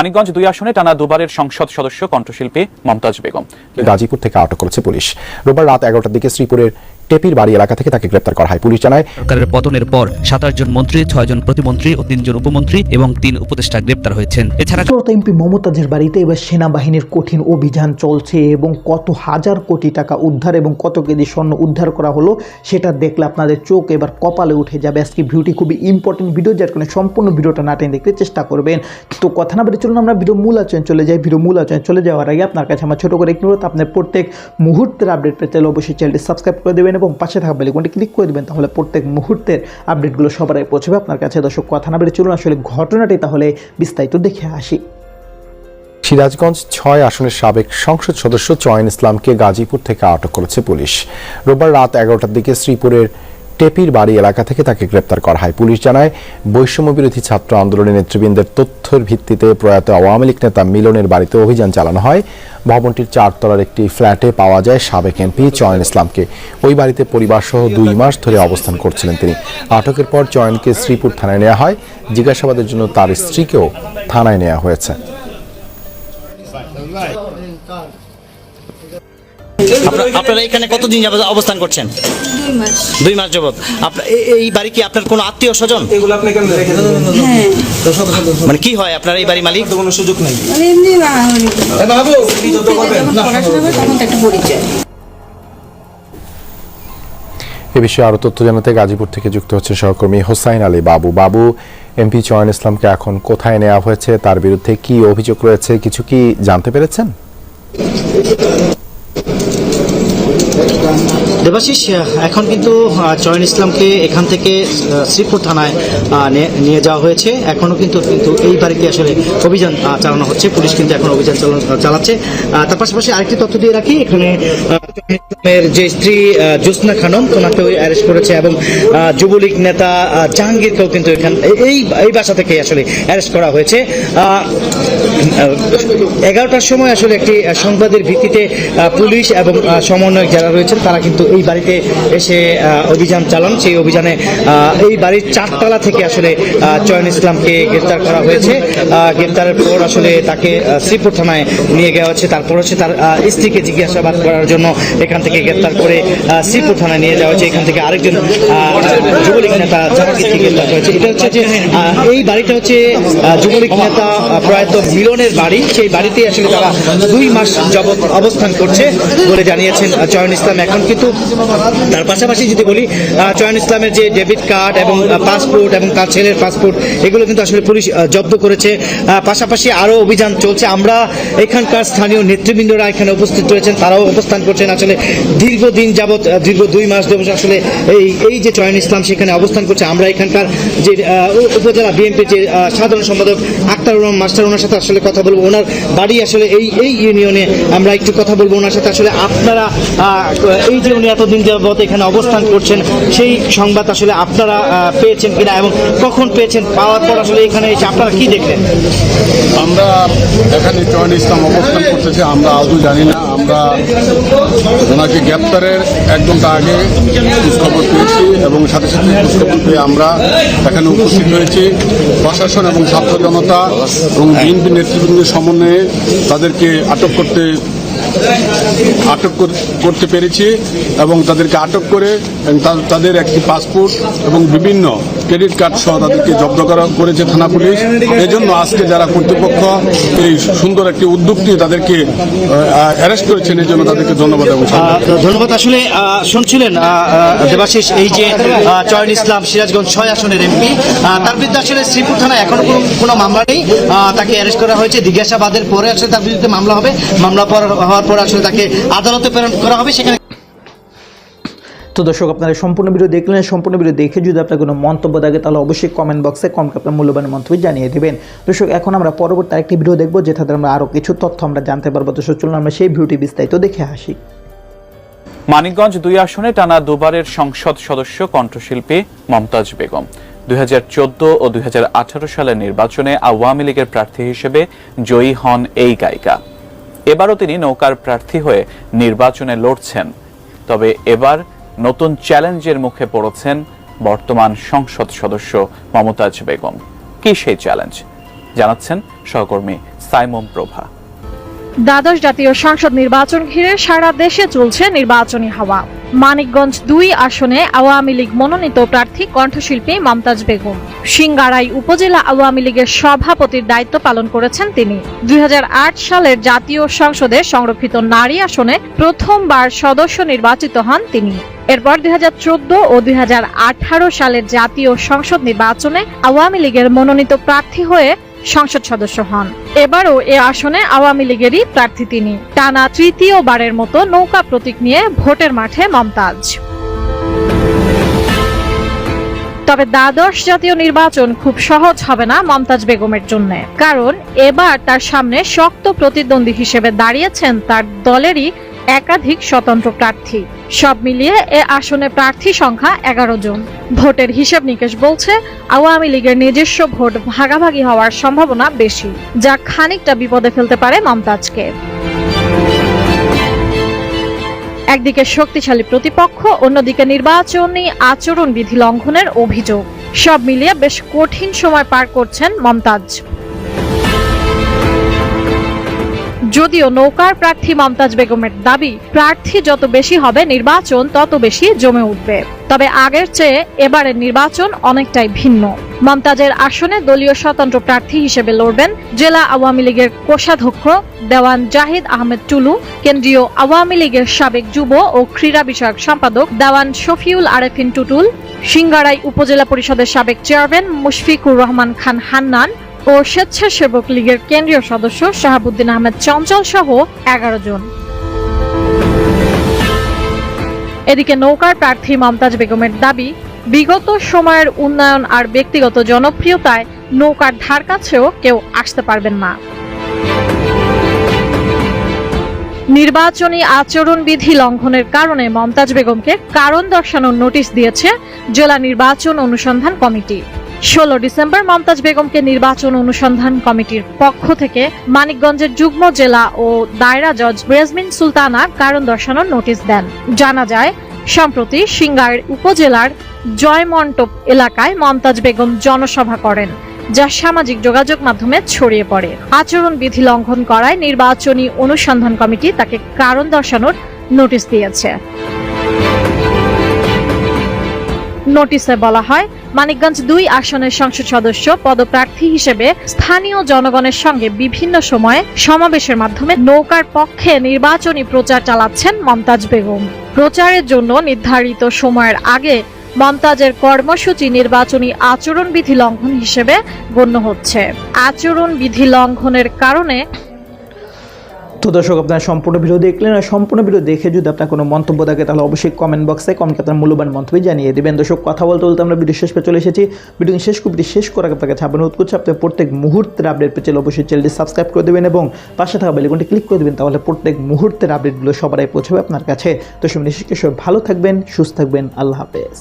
মানিকগঞ্জ দুই আসনে টানা দুবারের সংসদ সদস্য কণ্ঠশিল্পী মমতাজ বেগম। গাজীপুর থেকে আটক করেছে পুলিশ। রোববার রাত এগারোটার দিকে শ্রীপুরের টেপির বাড়ি এলাকা থেকে তাকে গ্রেপ্তার করা হয়। পুলিশ জানায় সরকারের পতনের পর সাতাশ জন মন্ত্রী ছয় জন প্রতিমন্ত্রী ও তিনজন উপমন্ত্রী এবং তিন উপদেষ্টা গ্রেপ্তার হয়েছেন। এছাড়া এমপি মমতাজের বাড়িতে এবার সেনাবাহিনীর কঠিন অভিযান চলছে এবং কত হাজার কোটি টাকা উদ্ধার এবং কত কেজি স্বর্ণ উদ্ধার করা হলো সেটা দেখলে আপনাদের চোখ এবার কপালে উঠে যাবে। আজকে ভিডিওটি খুবই ইম্পর্টেন্ট ভিডিও যার কারণে সম্পূর্ণ ভিডিওটা না টেনে দেখতে চেষ্টা করবেন। তো কথা না বলে চলুন আমরা ভিডিও মূল আচরণ চলে যাই। ভিডিও মূল আচরণ চলে যাওয়ার আগে আপনার কাছে আমার ছোটো করে একটু অনুরোধ। আপনার প্রত্যেক মুহূর্তের আপডেট পেতে অবশ্যই চ্যানেলটি সাবস্ক্রাইব করে দেবেন এবং পাশে থাকা বেলিকনটি ক্লিক করে দেবেন, তাহলে প্রত্যেক মুহূর্তের আপডেটগুলো সবার আগে পৌঁছবে। আপনার কাছে দর্শক, কথা না বেড়ে চলুন আসলে ঘটনাটি, তাহলে বিস্তারিত দেখে আসি। সিরাজগঞ্জ ছয় আসনের সাবেক সংসদ সদস্য চয়ন ইসলামকে গাজীপুর থেকে আটক করেছে পুলিশ। রোববার রাত এগারোটার দিকে শ্রীপুরের টেপির বাড়ি এলাকা থেকে তাকে গ্রেপ্তার করা হয়। পুলিশ জানায় বৈষম্য বিরোধী ছাত্র আন্দোলনের নেতৃবৃন্দের তথ্যের ভিত্তিতে প্রয়াত আওয়ামী লীগ নেতা মিলনের বাড়িতে অভিযান চালানো হয়। ভবনটির চারতলার একটি ফ্ল্যাটে পাওয়া যায় সাবেক এমপি চয়ন ইসলামকে। ওই বাড়িতে পরিবার সহ দুই মাস ধরে অবস্থান করছিলেন তিনি। আটকের পর চয়নকে শ্রীপুর থানায় নেওয়া হয়। জিজ্ঞাসাবাদের জন্য তার স্ত্রীকেও থানায় নেওয়া হয়েছে। আপনারা- এখানে কতদিন যাবত অবস্থান করছেন? দুই মাস। যাবত আপনার এই বাড়ি কি আপনার কোনো আত্মীয় স্বজন? হ্যাঁ। মানে কি হয় আপনার এই বাড়ি মালিক? কোনো সুযোগ নেই। মানে পরিচয়। এ বিষয়ে আরও তথ্য জানাতে গাজীপুর থেকে যুক্ত হচ্ছে সহকর্মী হোসাইন আলী বাবু। বাবু এমপি চয়ন ইসলামকে এখন কোথায় নেওয়া হয়েছে? তার বিরুদ্ধে কি অভিযোগ রয়েছে? কিছু কি জানতে পেরেছেন? দেবাশিস এখন কিন্তু চয়ন ইসলামকে এখান থেকে শ্রীপুর থানায় নিয়ে যাওয়া হয়েছে। এখনও কিন্তু কিন্তু এই বাড়িতে আসলে অভিযান চালানো হচ্ছে। পুলিশ কিন্তু এখন অভিযান চালাচ্ছে। তার পাশাপাশি আরেকটি তথ্য দিয়ে রাখি, এখানে আহ, যে স্ত্রী জ্যোৎস্না খানম ওনাকেও অ্যারেস্ট করেছে এবং যুবলীগ নেতা জাহাঙ্গীরকেও কিন্তু এখান এই এই বাসা থেকে আসলে অ্যারেস্ট করা হয়েছে। এগারোটার সময় আসলে একটি সংবাদের ভিত্তিতে পুলিশ এবং সমন্বয়ক যারা রয়েছেন তারা কিন্তু এই বাড়িতে এসে অভিযান চালান। সেই অভিযানে এই বাড়ির চারতলা থেকে আসলে চয়ন ইসলামকে গ্রেপ্তার করা হয়েছে। গ্রেপ্তারের পর আসলে তাকে শ্রীপুর থানায় নিয়ে যাওয়া হচ্ছে। তারপর হচ্ছে তার স্ত্রীকে জিজ্ঞাসাবাদ করার জন্য এখান থেকে গ্রেপ্তার করে শ্রীপুর থানায় নিয়ে যাওয়া হচ্ছে এখান থেকে আরেকজন যুবলীগ নেতা জাহাঙ্গীরকে গ্রেপ্তার করেছে এটা হচ্ছে যে এই বাড়িটা হচ্ছে যুবলীগ নেতা প্রয়াত মিলনের বাড়ি। সেই বাড়িতে আসলে তারা দুই মাস যাবৎ অবস্থান করছে বলে জানিয়েছেন চয়ন ইসলাম এখন। কিন্তু তার পাশাপাশি যদি বলি চয়ন ইসলামের যে ডেবিট কার্ড এবং পাসপোর্ট এবং তার ছেলের পাসপোর্ট, এগুলো কিন্তু আসলে পুলিশ জব্দ করেছে। পাশাপাশি আরও অভিযান চলছে। আমরা এখানকার স্থানীয় নেতৃবৃন্দরা এখানে উপস্থিত রয়েছেন, তারাও অবস্থান করছেন। আসলে দীর্ঘদিন যাবৎ দীর্ঘ দুই মাস ধরে আসলে এই এই যে চয়ন ইসলাম সেখানে অবস্থান করছে, আমরা এখানকার যে উপজেলা বিএনপির যে সাধারণ সম্পাদক আক্তার রহমান মাস্টার, ওনার সাথে আসলে কথা বলব। ওনার বাড়ি আসলে এই এই ইউনিয়নে আমরা একটু কথা বলব। ওনার সাথে আসলে আপনারা এই যে উনি এতদিন যাবত এখানে অবস্থান করছেন, সেই সংবাদ আসলে আপনারা পেয়েছেন কিনা এবং কখন পেয়েছেন, পাওয়ার পর আসলে এখানে এসে আপনারা কি দেখলেন? আমরা এখানে চয়ন ইসলাম অবস্থান করতেছে, আমরা আদৌ জানি না। আমরা ওনাকে গ্রেপ্তারের এক ঘণ্টা আগে খবর পেয়েছি এবং সাথে সাথে খবর পেয়ে আমরা এখানে উপস্থিত হয়েছি। প্রশাসন এবং ছাত্র জনতা এবং বিএনপি নেতৃবৃন্দের সমন্বয়ে তাদেরকে আটক করতে আটক করতে পেরেছি এবং তাদেরকে আটক করে তাদের একটি পাসপোর্ট এবং বিভিন্ন ক্রেডিট কার্ড সহ তাদেরকে জব্দ করা করেছে থানা পুলিশ। এজন্য আজকে যারা কর্তৃপক্ষ এই সুন্দর একটি উদ্যোগ নিয়ে তাদেরকে অ্যারেস্ট করেছেন এই জন্য তাদেরকে ধন্যবাদ ধন্যবাদ। আসলে শুনছিলেন দেবাশিস, এই যে চয়ন ইসলাম সিরাজগঞ্জ ছয় আসনের এমপি তার বিরুদ্ধে আসলে শ্রীপুর থানায় এখনও কোনো মামলা নেই। তাকে অ্যারেস্ট করা হয়েছে। জিজ্ঞাসাবাদের পরে আসলে তার বিরুদ্ধে মামলা হবে। মামলা হওয়ার পর আসলে তাকে আদালতে প্রেরণ করা হবে। সেখানে তো দর্শক, আপনারা সম্পূর্ণ ভিডিও দেখলেন, সম্পূর্ণ ভিডিও দেখে যদি আপনার কোনো মন্তব্য থাকে, তাহলে অবশ্যই কমেন্ট বক্সে কমকে আপনার মূল্যবান মন্তব্য জানিয়ে দেবেন। দর্শক, এখন আমরা পরবর্তী আরেকটি ভিডিও দেখব যেটাতে আমরা আরও কিছু তথ্য আমরা জানতে পারব। দর্শক, চলুন আমরা সেই ভিডিওটি বিস্তারিত দেখে আসি। মানিকগঞ্জ দুই আসনে টানা দুবারের সংসদ সদস্য কণ্ঠশিল্পী মমতাজ বেগম। দুই হাজার চোদ্দ ও দুই হাজার আঠারো সালের নির্বাচনে আওয়ামী লীগের প্রার্থী হিসেবে জয়ী হন এই গায়িকা। এবারও তিনি নৌকার প্রার্থী হয়ে নির্বাচনে লড়ছেন। তবে এবার নতুন চ্যালেঞ্জের মুখে পড়েছেন বর্তমান সংসদ সদস্য মমতাজ বেগম। কি সেই চ্যালেঞ্জ? জানাচ্ছেন সহকর্মী সাইমন প্রভা। দ্বাদশ জাতীয় সংসদ নির্বাচন ঘিরে সারা দেশে চলছে নির্বাচনী হাওয়া। মানিকগঞ্জ দুই আসনে আওয়ামী লীগ মনোনীত প্রার্থী কণ্ঠশিল্পী মমতাজ বেগম। সিঙ্গারাই উপজেলা আওয়ামী লীগের সভাপতির দায়িত্ব পালন করেছেন তিনি। দুই হাজার আট সালের জাতীয় সংসদে সংরক্ষিত নারী আসনে প্রথমবার সদস্য নির্বাচিত হন তিনি। এরপর দুই ও দুই হাজার আঠারো সালের জাতীয় সংসদ নির্বাচনে আওয়ামী লীগের মনোনীত প্রার্থী হয়ে সংসদ সদস্য হন। এবারও এ আসনে আওয়ামী লীগেরই প্রার্থী তিনি। টানা তৃতীয়বারের মতো নৌকা প্রতীক নিয়ে ভোটের মাঠে মমতাজ। তবে দ্বাদশ জাতীয় নির্বাচন খুব সহজ হবে না মমতাজ বেগমের জন্য। কারণ এবার তার সামনে শক্ত প্রতিদ্বন্দ্বী হিসেবে দাঁড়িয়েছেন তার দলেরই একাধিক স্বতন্ত্র প্রার্থী। সব মিলিয়ে এ আসনে প্রার্থী সংখ্যা এগারো জন। ভোটের হিসেব নিকেশ বলছে, আওয়ামী লীগের নিজস্ব ভোট ভাগাভাগি হওয়ার সম্ভাবনা বেশি, যা খানিকটা বিপদে ফেলতে পারে মমতাজকে। একদিকে শক্তিশালী প্রতিপক্ষ, অন্যদিকে নির্বাচনী আচরণ বিধি লঙ্ঘনের অভিযোগ। সব মিলিয়ে বেশ কঠিন সময় পার করছেন মমতাজ। যদিও নৌকার প্রার্থী মমতাজ বেগমের দাবি, প্রার্থী যত বেশি হবে নির্বাচন তত বেশি জমে উঠবে। তবে আগের চেয়ে এবারের নির্বাচন অনেকটাই ভিন্ন। মমতাজের আসনে দলীয় স্বতন্ত্র প্রার্থী হিসেবে লড়বেন জেলা আওয়ামী লীগের কোষাধ্যক্ষ দেওয়ান জাহিদ আহমেদ টুলু, কেন্দ্রীয় আওয়ামী লীগের সাবেক যুব ও ক্রীড়া বিষয়ক সম্পাদক দেওয়ান শফিউল আরেফিন টুটুল, সিঙ্গারাই উপজেলা পরিষদের সাবেক চেয়ারম্যান মুশফিকুর রহমান খান হান্নান ও স্বেচ্ছাসেবক লীগের কেন্দ্রীয় সদস্য শাহাবুদ্দিন আহমেদ চঞ্চল সহ এগারো জন। এদিকে নৌকার প্রার্থী মমতাজ বেগমের দাবি, বিগত সময়ের উন্নয়ন আর ব্যক্তিগত জনপ্রিয়তায় নৌকার ধার কাছেও কেউ আসতে পারবেন না। নির্বাচনী আচরণবিধি লঙ্ঘনের কারণে মমতাজ বেগমকে কারণ দর্শানোর নোটিশ দিয়েছে জেলা নির্বাচন অনুসন্ধান কমিটি। ষোলো ডিসেম্বর মমতাজ বেগমকে নির্বাচন অনুসন্ধান কমিটির পক্ষ থেকে মানিকগঞ্জের যুগ্ম জেলা ও দায়রা জজ ব্রেজমিন সুলতানা কারণ দর্শানোর নোটিশ দেন। জানা যায়, সম্প্রতি সিঙ্গাইর উপজেলার জয়মন্টপ এলাকায় মমতাজ বেগম জনসভা করেন। যা সামাজিক যোগাযোগ মাধ্যমে ছড়িয়ে পড়ে। আচরণ বিধি লঙ্ঘন করায় নির্বাচনী অনুসন্ধান কমিটি তাকে কারণ দর্শানোর নোটিশ দিয়েছে। নোটিশে বলা হয়, মানিকগঞ্জ দুই আসনের সংসদ সদস্য পদপ্রার্থী হিসেবে স্থানীয় জনগণের সঙ্গে বিভিন্ন সময়ে সমাবেশের মাধ্যমে নৌকার পক্ষে নির্বাচনী প্রচার চালাচ্ছেন মমতাজ বেগম। প্রচারের জন্য নির্ধারিত সময়ের আগে মমতাজের কর্মসূচি নির্বাচনী আচরণবিধি লঙ্ঘন হিসেবে গণ্য হচ্ছে। আচরণবিধি লঙ্ঘনের কারণে তো দর্শক, আপনারা সম্পূর্ণ ভিডিও দেখলেন আর সম্পূর্ণ ভিডিও দেখে যদি আপনার কোনো মন্তব্য থাকে, তাহলে অবশ্যই কমেন্ট বক্সে কমেন্ট আপনার মূল্যবান মন্তব্য জানিয়ে দেবেন। দর্শক, কথা বলতে বলতে আমরা ভিডিও শেষ পে চলে এসেছি। ভিডিও শেষ কবিটি শেষ করার আগে আপনার কাছে আবার অনুরোধ করছি আপনি প্রত্যেক মুহূর্তের আপডেট পেয়ে অবশ্যই চ্যানেলটি সাবস্ক্রাইব করে দেবেন এবং পাশে থাকা বেলিকনটি ক্লিক করে দেবেন, তাহলে প্রত্যেক মুহূর্তের আপডেটগুলো সবাই পৌঁছাবে আপনার কাছে। তো সব সবাই ভালো থাকবেন, সুস্থ থাকবেন, আল্লাহ হাফেজ।